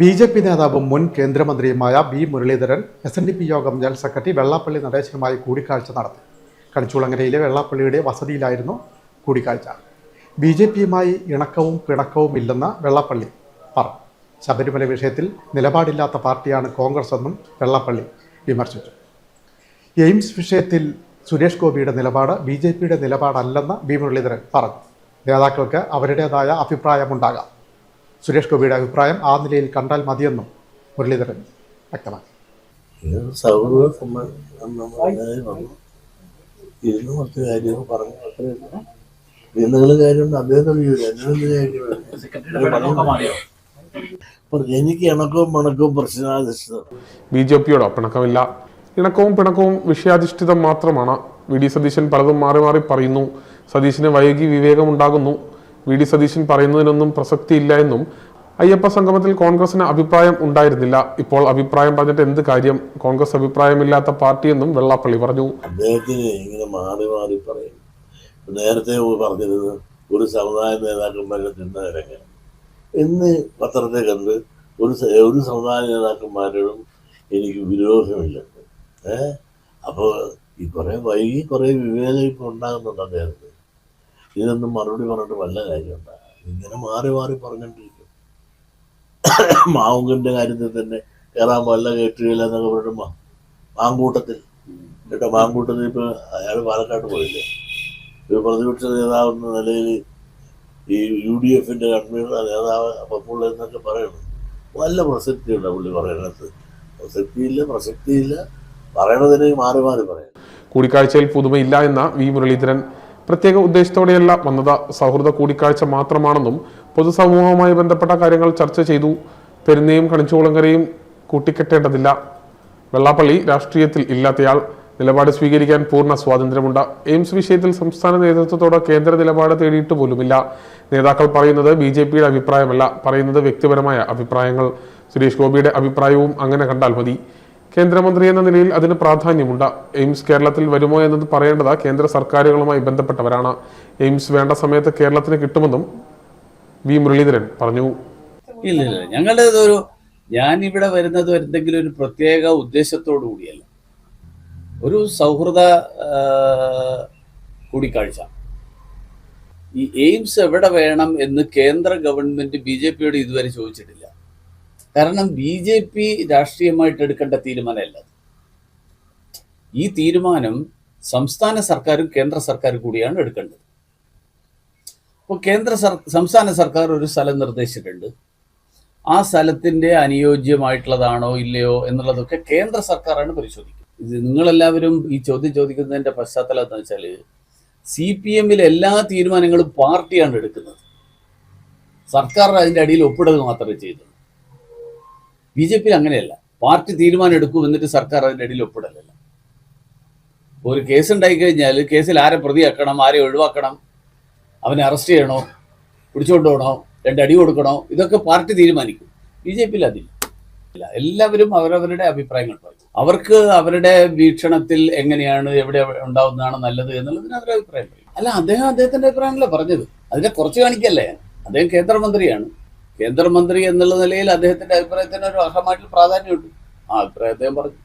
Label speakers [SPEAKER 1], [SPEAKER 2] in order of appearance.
[SPEAKER 1] B J P നേതാവും മുൻ കേന്ദ്രമന്ത്രിയുമായ B Muraleedharan S N D P Yogam general secretary Vellappally നടേശനുമായി കൂടിക്കാഴ്ച നടത്തി. കണിച്ചുളങ്ങരയിലെ വെള്ളാപ്പള്ളിയുടെ വസതിയിലായിരുന്നു കൂടിക്കാഴ്ച. ബി ജെ പിയുമായി ഇണക്കവും പിണക്കവും ഇല്ലെന്ന് വെള്ളാപ്പള്ളി പറഞ്ഞു. ശബരിമല വിഷയത്തിൽ നിലപാടില്ലാത്ത പാർട്ടിയാണ് കോൺഗ്രസ് എന്നും വെള്ളാപ്പള്ളി വിമർശിച്ചു. എയിംസ് വിഷയത്തിൽ സുരേഷ് ഗോപിയുടെ നിലപാട് ബി ജെ പിയുടെ നിലപാടല്ലെന്ന് ബി മുരളീധരൻ പറഞ്ഞു. നേതാക്കൾക്ക് അവരുടേതായ അഭിപ്രായമുണ്ടാകാം. സുരേഷ് ഗോപിയുടെ അഭിപ്രായം ആ നിലയിൽ കണ്ടാൽ മതിയെന്നും മുരളീധരൻ വ്യക്തമാക്കി.
[SPEAKER 2] ഇരുന്ന് കുറച്ച് കാര്യങ്ങൾ പറഞ്ഞു. അത്രേ കാര്യമുണ്ട്? എനിക്ക് ഇണക്കവും പിണക്കവും പ്രശ്നാധിഷ്ഠിതം.
[SPEAKER 3] B J പിയോടോ പിണക്കമില്ല. ഇണക്കവും പിണക്കവും വിഷയാധിഷ്ഠിതം മാത്രമാണ്. വി ഡി സതീശൻ പലതും മാറി മാറി പറയുന്നു. സതീശന് വൈകി വിവേകമുണ്ടാകുന്നു. വി ഡി സതീശൻ പറയുന്നതിനൊന്നും പ്രസക്തിയില്ല എന്നും അയ്യപ്പ സംഗമത്തിൽ കോൺഗ്രസിന് അഭിപ്രായം ഉണ്ടായിരുന്നില്ല. ഇപ്പോൾ അഭിപ്രായം പറഞ്ഞിട്ട് എന്ത് കാര്യം? കോൺഗ്രസ് അഭിപ്രായമില്ലാത്ത പാർട്ടിയെന്നും വെള്ളാപ്പള്ളി പറഞ്ഞു.
[SPEAKER 2] അദ്ദേഹത്തിന് ഇങ്ങനെ മാറി മാറി പറയും. നേരത്തെ പറഞ്ഞിരുന്നു ഒരു സമുദായ നേതാക്കന്മാരെ തിന്നവരൊക്കെ ഇന്ന് പത്രത്തെ കണ്ട് ഒരു ഒരു സമുദായ നേതാക്കന്മാരോടും എനിക്ക് വിരോധമില്ല. ഏഹ് അപ്പോൾ ഈ കുറേ വൈകി കുറേ വിവേചനം ഇപ്പോൾ ഉണ്ടാകുന്നുണ്ട് അദ്ദേഹത്തിന്. ഇതിനൊന്നും മറുപടി പറഞ്ഞിട്ട് വല്ല കാര്യമുണ്ട്? ഇങ്ങനെ മാറി മാറി പറഞ്ഞുകൊണ്ടിരിക്കും മാവുങ്കന്റെ കാര്യത്തിൽ തന്നെ കയറാൻ വല്ല കയറ്റുകയില്ല എന്നൊക്കെ പറഞ്ഞിട്ട് മാങ്കൂട്ടത്തിൽ. കേട്ടോ മാങ്കൂട്ടത്തിൽ ഇപ്പോൾ അയാൾ പാലക്കാട്ട് പോയില്ലേ? ഒരു പ്രതിപക്ഷ നേതാവ് എന്ന നിലയിൽ ഈ യു ഡി എഫിന്റെ കൺവീനർ നേതാവ് പപ്പുള്ള എന്നൊക്കെ പറയണം. നല്ല പ്രസക്തിയുണ്ട് പുള്ളി പറയണത്? പ്രസക്തിയില്ല പ്രസക്തിയില്ല. പറയണതിന് മാറി മാറി പറയാം
[SPEAKER 3] കൂടിക്കാഴ്ചയിൽ പുതുമയില്ല എന്ന വി മുരളീധരൻ പ്രത്യേക ഉദ്ദേശത്തോടെയല്ല വന്നത്. സൗഹൃദ കൂടിക്കാഴ്ച മാത്രമാണെന്നും പൊതുസമൂഹവുമായി ബന്ധപ്പെട്ട കാര്യങ്ങൾ ചർച്ച ചെയ്തു. പെരുന്നയും കണിച്ചുകുളങ്കരയും കൂട്ടിക്കെട്ടേണ്ടതില്ല. വെള്ളാപ്പള്ളി രാഷ്ട്രീയത്തിൽ ഇല്ലാത്തയാൾ നിലപാട് സ്വീകരിക്കാൻ പൂർണ സ്വാതന്ത്ര്യമുണ്ട്. എയിംസ് വിഷയത്തിൽ സംസ്ഥാന നേതൃത്വത്തോട് കേന്ദ്ര നിലപാട് തേടിയിട്ട് പോലുമില്ല. നേതാക്കൾ പറയുന്നത് ബി ജെ പിയുടെ അഭിപ്രായമല്ല. പറയുന്നത് വ്യക്തിപരമായ അഭിപ്രായങ്ങൾ. സുരേഷ് ഗോപിയുടെ അഭിപ്രായവും അങ്ങനെ കണ്ടാൽ മതി. കേന്ദ്രമന്ത്രി എന്ന നിലയിൽ അതിന് പ്രാധാന്യമുണ്ട്. എയിംസ് കേരളത്തിൽ വരുമോ എന്നത് പറയേണ്ടത് കേന്ദ്ര സർക്കാരുകളുമായി ബന്ധപ്പെട്ടവരാണ്. എയിംസ് വേണ്ട സമയത്ത് കേരളത്തിന് കിട്ടുമെന്നും വി മുരളീധരൻ പറഞ്ഞു.
[SPEAKER 4] ഇല്ല ഇല്ല. ഞങ്ങളുടെ ഒരു ഞാൻ ഇവിടെ വരുന്നത് എന്തെങ്കിലും ഒരു പ്രത്യേക ഉദ്ദേശത്തോടു കൂടിയല്ല. ഒരു സൗഹൃദ കൂടിക്കാഴ്ച. ഈ എയിംസ് എവിടെ വേണം എന്ന് കേന്ദ്ര ഗവൺമെന്റ് ബി ജെ പിയോട് ഇതുവരെ ചോദിച്ചിട്ടില്ല. കാരണം ബി ജെ പി രാഷ്ട്രീയമായിട്ട് എടുക്കേണ്ട തീരുമാനമല്ല ഈ തീരുമാനം സംസ്ഥാന സർക്കാരും കേന്ദ്ര സർക്കാരും കൂടിയാണ് എടുക്കേണ്ടത്. അപ്പോൾ കേന്ദ്ര സർ സംസ്ഥാന സർക്കാർ ഒരു സ്ഥലം നിർദ്ദേശിച്ചിട്ടുണ്ട്. ആ സ്ഥലത്തിന്റെ അനുയോജ്യമായിട്ടുള്ളതാണോ ഇല്ലയോ എന്നുള്ളതൊക്കെ കേന്ദ്ര സർക്കാരാണ് പരിശോധിക്കുന്നത്. ഇത് നിങ്ങളെല്ലാവരും ഈ ചോദ്യം ചോദിക്കുന്നതിന്റെ പശ്ചാത്തലം എന്താ വെച്ചാൽ സി പി എമ്മിൽ എല്ലാ തീരുമാനങ്ങളും പാർട്ടിയാണ് എടുക്കുന്നത്. സർക്കാർ അതിന്റെ അടിയിൽ ഒപ്പിടുക മാത്രമേ ചെയ്തുള്ളൂ. ബി ജെ പിയിൽ അങ്ങനെയല്ല. പാർട്ടി തീരുമാനം എടുക്കും എന്നിട്ട് സർക്കാർ അതിനിടയിൽ ഒപ്പിടലല്ല. ഒരു കേസ് ഉണ്ടായി കഴിഞ്ഞാൽ കേസിൽ ആരെ പ്രതിയാക്കണം ആരെ ഒഴിവാക്കണം അവനെ അറസ്റ്റ് ചെയ്യണോ പിടിച്ചോണ്ട് പോകണോ രണ്ടടി കൊടുക്കണോ ഇതൊക്കെ പാർട്ടി തീരുമാനിക്കും. ബി ജെ പിയിൽ അതില്ല. ഇല്ല എല്ലാവരും അവരവരുടെ അഭിപ്രായങ്ങൾ പറയും അവർക്ക് അവരുടെ വീക്ഷണത്തിൽ എങ്ങനെയാണ് എവിടെ ഉണ്ടാവുന്നതാണ് നല്ലത് എന്നുള്ളതിന് അവരുടെ അഭിപ്രായം പറയും. അല്ല അദ്ദേഹം അദ്ദേഹത്തിന്റെ അഭിപ്രായമല്ല പറഞ്ഞത്. അതിനെ കുറച്ച് കാണിക്കല്ലേ? അദ്ദേഹം കേന്ദ്രമന്ത്രിയാണ്. കേന്ദ്രമന്ത്രി എന്നുള്ള നിലയിൽ അദ്ദേഹത്തിന്റെ അഭിപ്രായത്തിന് ഒരു അർഹമായിട്ടുള്ള പ്രാധാന്യമുണ്ട്. ആ അഭിപ്രായം അദ്ദേഹം പറഞ്ഞു.